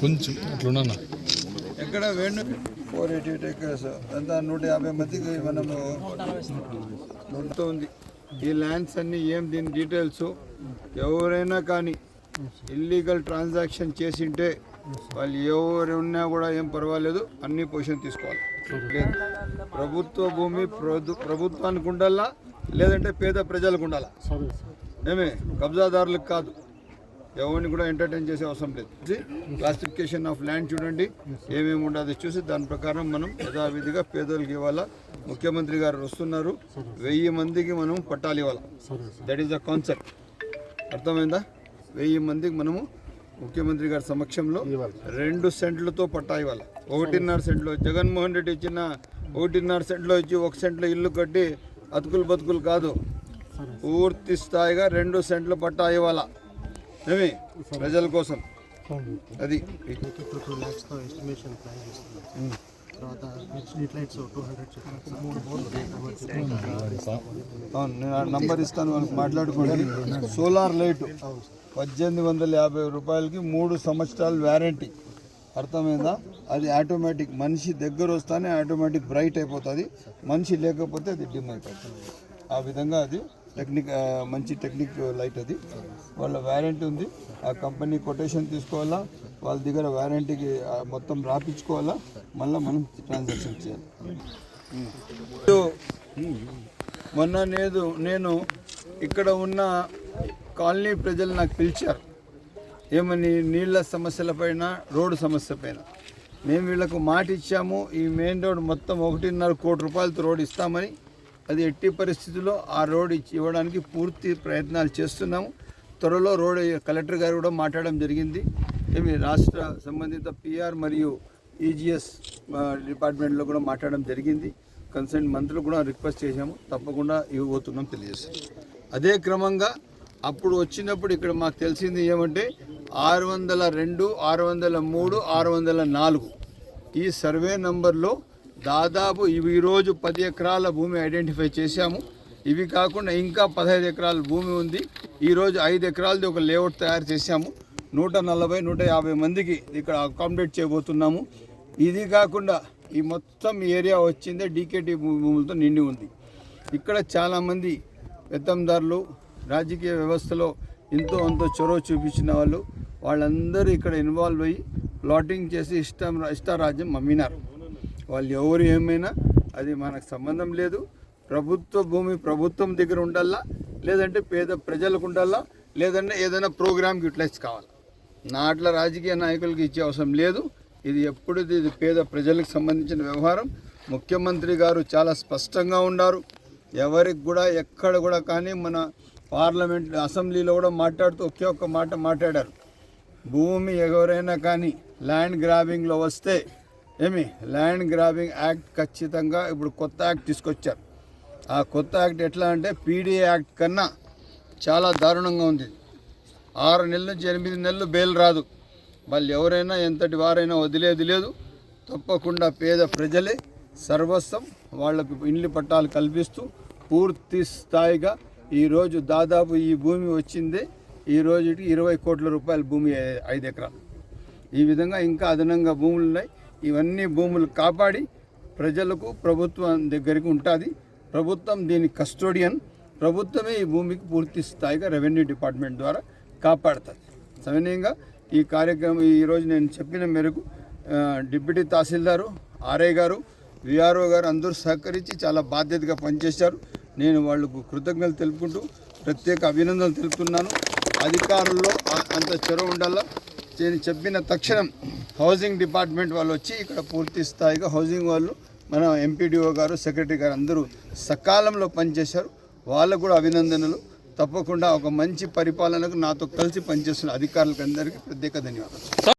కొంచెం ఇట్లున్నా ఎక్కడ Venu? Four eighty eight acres అంతా నూట యాభై మందికి మనము ఉంది ఈ ల్యాండ్స్ అన్ని ఏం దీని డీటెయిల్స్? ఎవరైనా కానీ ఇల్లీగల్ ట్రాన్సాక్షన్ చేసింటే వాళ్ళు ఎవరు ఉన్నా కూడా ఏం పర్వాలేదు అన్ని పొజిషన్ తీసుకోవాలి. లేదు. ప్రభుత్వ భూమి ప్రభు- ప్రభుత్వానికి ఉండాలా లేదంటే పేద ప్రజలకు ఉండాలా? ఏమే? కబ్జాదారులకు కాదు. ఎవరిని కూడా ఎంటర్టైన్ చేసే అవసరం లేదు. క్లాసిఫికేషన్ ఆఫ్ ల్యాండ్ చూడండి ఏమేమి ఉండదు చూసి దాని ప్రకారం మనం యథావిధిగా పేదలకు ఇవ్వాలా? ముఖ్యమంత్రి గారు వస్తున్నారు వెయ్యి మందికి మనం పట్టాలు ఇవ్వాలి? దట్ ఈస్ ద కాన్సెప్ట్ అర్థమైందా? వెయ్యి మందికి మనము ముఖ్యమంత్రి గారి సమక్షంలో రెండు సెంట్లతో పట్టా ఇవ్వాలి? ఒకటిన్నర సెంట్లో జగన్మోహన్ రెడ్డి ఇచ్చిన ఒకటిన్నర సెంట్లో ఇచ్చి ఒక సెంట్లో ఇల్లు కట్టి అతుకులు బతుకులు కాదు. పూర్తి స్థాయిగా రెండు సెంట్లు పట్టా ఇవ్వాలా? ఏమి ప్రజల కోసం. అది. టూ ల్యాక్స్తో ఎస్టిమేషన్ ప్లాన్ చేస్తున్నాం తర్వాత స్ట్రీట్ లైట్స్ టూ హండ్రెడ్ అవును నేను ఆ నంబర్ ఇస్తాను వాళ్ళకి మాట్లాడుకోండి. సోలార్ లైట్ పద్దెనిమిది వందల యాభై రూపాయలకి మూడు సంవత్సరాలు వ్యారంటీ అర్థమైందా? అది ఆటోమేటిక్ మనిషి దగ్గర వస్తానే ఆటోమేటిక్ బ్రైట్ అయిపోతుంది. మనిషి లేకపోతే అది డిమ్ అయిపోతుంది. ఆ విధంగా అది టెక్నిక్ మంచి టెక్నిక్ లైట్ అది. వాళ్ళ వ్యారంటీ ఉంది. ఆ కంపెనీ కొటేషన్ తీసుకోవాలా? వాళ్ళ దగ్గర వ్యారంటీకి మొత్తం రాపించుకోవాలా మళ్ళీ మనం ట్రాన్సాక్షన్ చేయాలి. మొన్న నేను నేను ఇక్కడ ఉన్న కాలనీ ప్రజలు నాకు పిలిచారు. ఏమని? నీళ్ళ సమస్యల పైన రోడ్డు సమస్య పైన. మేము వీళ్ళకు మాట ఇచ్చాము ఈ మెయిన్ రోడ్ మొత్తం ఒకటిన్నర కోటి రూపాయలతో రోడ్ ఇస్తామని. అది ఎట్టి పరిస్థితుల్లో ఆ రోడ్ ఇచ్చి ఇవ్వడానికి పూర్తి ప్రయత్నాలు చేస్తున్నాము. త్వరలో రోడ్ కలెక్టర్ గారు కూడా మాట్లాడడం జరిగింది. ఏమి రాష్ట్ర సంబంధిత పిఆర్ మరియు ఈజీఎస్ డిపార్ట్మెంట్లో కూడా మాట్లాడడం జరిగింది. కన్సర్న్ మంత్రులు కూడా రిక్వెస్ట్ చేశాము. తప్పకుండా ఇవ్వబోతున్నాం తెలియజేస్తాం. అదే క్రమంగా అప్పుడు వచ్చినప్పుడు ఇక్కడ మాకు తెలిసింది ఏమంటే ఆరు వందల రెండు ఆరు వందల మూడు ఆరు వందల నాలుగు ఈ సర్వే నంబర్లో దాదాపు ఇవి ఈరోజు పది ఎకరాల భూమి ఐడెంటిఫై చేశాము. ఇవి కాకుండా ఇంకా పదహైదు ఎకరాల భూమి ఉంది. ఈరోజు ఐదు ఎకరాలది ఒక లేఅవుట్ తయారు చేశాము. నూట నలభై నూట యాభై మందికి ఇక్కడ అకామిడేట్ చేయబోతున్నాము. ఇది కాకుండా ఈ మొత్తం ఏరియా వచ్చిందే డీకేటీ భూములతో నిండి ఉంది. ఇక్కడ చాలామంది పెత్తందారులు రాజకీయ వ్యవస్థలో ఎంతో అంతో చొరవ చూపించిన వాళ్ళు వాళ్ళందరూ ఇక్కడ ఇన్వాల్వ్ అయ్యి ప్లాటింగ్ చేసి ఇష్టం ఇష్టారాజ్యం అమ్మినారు వాళ్ళు ఎవరు ఏమైనా అది మనకు సంబంధం లేదు. ప్రభుత్వ భూమి ప్రభుత్వం దగ్గర ఉండాలా? లేదంటే పేద ప్రజలకు ఉండాలా? లేదంటే ఏదైనా ప్రోగ్రామ్కి యూటిలైజ్ కావాలి? నాట్ల రాజకీయ నాయకులకి ఇచ్చే అవసరం లేదు. ఇది ఎప్పుడు ఇది పేద ప్రజలకు సంబంధించిన వ్యవహారం. ముఖ్యమంత్రి గారు చాలా స్పష్టంగా ఉన్నారు ఎవరికి కూడా ఎక్కడ కూడా కానీ మన పార్లమెంట్ అసెంబ్లీలో కూడా మాట్లాడుతూ ఒకే ఒక్క మాట మాట్లాడారు. భూమి ఎవరైనా కానీ ల్యాండ్ గ్రాబింగ్లో వస్తే ఏమి? ల్యాండ్ గ్రాబింగ్ యాక్ట్ ఖచ్చితంగా ఇప్పుడు కొత్త యాక్ట్ తీసుకొచ్చారు. ఆ కొత్త యాక్ట్ ఎట్లా అంటే పీడీ యాక్ట్ కన్నా చాలా దారుణంగా ఉంది. ఆరు నెలల నుంచి ఎనిమిది నెలలు బెయిల్ రాదు. వాళ్ళు ఎవరైనా ఎంతటి వారైనా వదిలేది లేదు. తప్పకుండా పేద ప్రజలే సర్వస్వం వాళ్ళకు ఇండ్లు పట్టాలు కల్పిస్తూ పూర్తి స్థాయిగా ఈరోజు దాదాపు ఈ భూమి వచ్చిందే. ఈ రోజుకి ఇరవై కోట్ల రూపాయల భూమి ఐదు ఎకరాలు. ఈ విధంగా ఇంకా అదనంగా భూములు ఉన్నాయి ఇవన్నీ భూములు కాపాడి ప్రజలకు ప్రభుత్వం దగ్గరికి ఉంటుంది. ప్రభుత్వం దీని కస్టోడియన్. ప్రభుత్వమే ఈ భూమికి పూర్తి స్థాయిగా రెవెన్యూ డిపార్ట్మెంట్ ద్వారా కాపాడుతుంది. సవినయంగా ఈ కార్యక్రమం ఈరోజు నేను చెప్పిన మేరకు డిప్యూటీ తహసీల్దారు ఆర్ఐ గారు విఆర్ఓ గారు అందరూ సహకరించి చాలా బాధ్యతగా పనిచేశారు. నేను వాళ్ళకు కృతజ్ఞతలు తెలుపుకుంటూ ప్రత్యేక అభినందనలు తెలుపుతున్నాను. అధికారుల్లో అంత చొరవ ఉండాలా? నేను చెప్పిన తక్షణం హౌసింగ్ డిపార్ట్మెంట్ వాళ్ళు వచ్చి ఇక్కడ పూర్తి స్థాయిగా హౌసింగ్ వాళ్ళు మన ఎంపీడీఓ గారు సెక్రటరీ గారు అందరూ సకాలంలో పనిచేశారు. వాళ్ళకు కూడా అభినందనలు. తప్పకుండా ఒక మంచి పరిపాలనకు నాతో కలిసి పనిచేస్తున్న అధికారులకు అందరికీ ప్రత్యేక ధన్యవాదాలు.